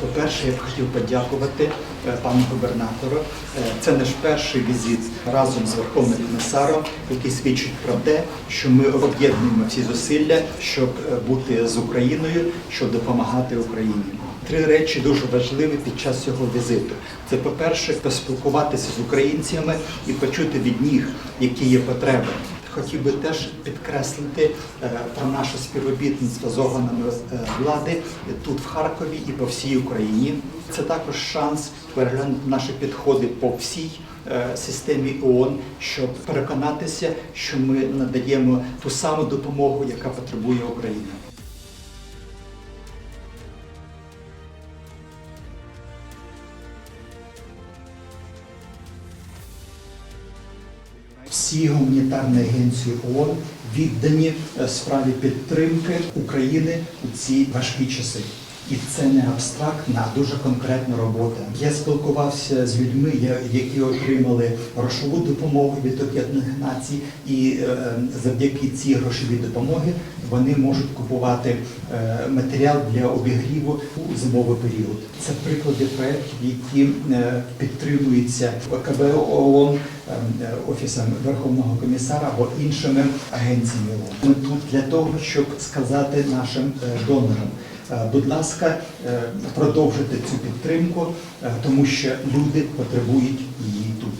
По-перше, я б хотів подякувати е, пану губернатору. Е, Це наш перший візит разом з Верховним комісаром, який свідчить про те, що ми об'єднуємо всі зусилля, щоб е, бути з Україною, щоб допомагати Україні. Три речі дуже важливі під час цього візиту. Це, по-перше, поспілкуватися з українцями і почути від них, які є потреби. Хотів би теж підкреслити е, про наше співробітництво з органами е, влади тут в Харкові і по всій Україні. Це також шанс переглянути наші підходи по всій е, системі ООН, щоб переконатися, що ми надаємо ту саму допомогу, яка потребує Україна. Всі гуманітарні агенції ООН віддані е, справі підтримки України у ці важкі часи. І це не абстрактна, а дуже конкретна робота. Я спілкувався з людьми, які отримали грошову допомогу від Об'єднаних Націй, і е, завдяки цій грошовій допомоги вони можуть купувати е, матеріал для обігріву у зимовий період. Це приклади проєктів, які е, підтримуються ОКБ ООН, е, Офісом Верховного комісара або іншими агенціями ООН. Ми тут для того, щоб сказати нашим е, донорам. Е, Будь ласка, е, продовжуйте цю підтримку, е, тому що люди потребують її тут.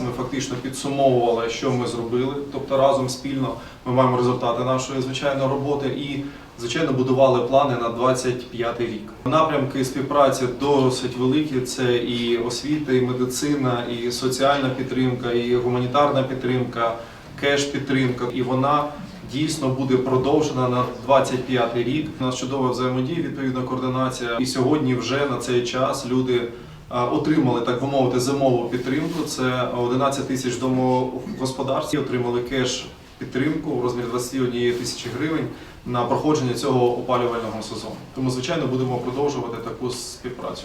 Ми фактично підсумовували, що ми зробили. Тобто разом спільно ми маємо результати нашої звичайної роботи і, звичайно, будували плани на 25 рік. Напрямки співпраці досить великі. Це і освіта, і медицина, і соціальна підтримка, і гуманітарна підтримка, кеш-підтримка. І вона дійсно буде продовжена на 25 рік. У нас чудова взаємодія, відповідна координація. І сьогодні вже на цей час люди. е, Отримали, так би мовити, зимову підтримку. Це 11 тисяч домогосподарств. Отримали кеш підтримку в розмірі 21 тисячі гривень на проходження цього опалювального сезону. Тому, звичайно, будемо продовжувати таку співпрацю.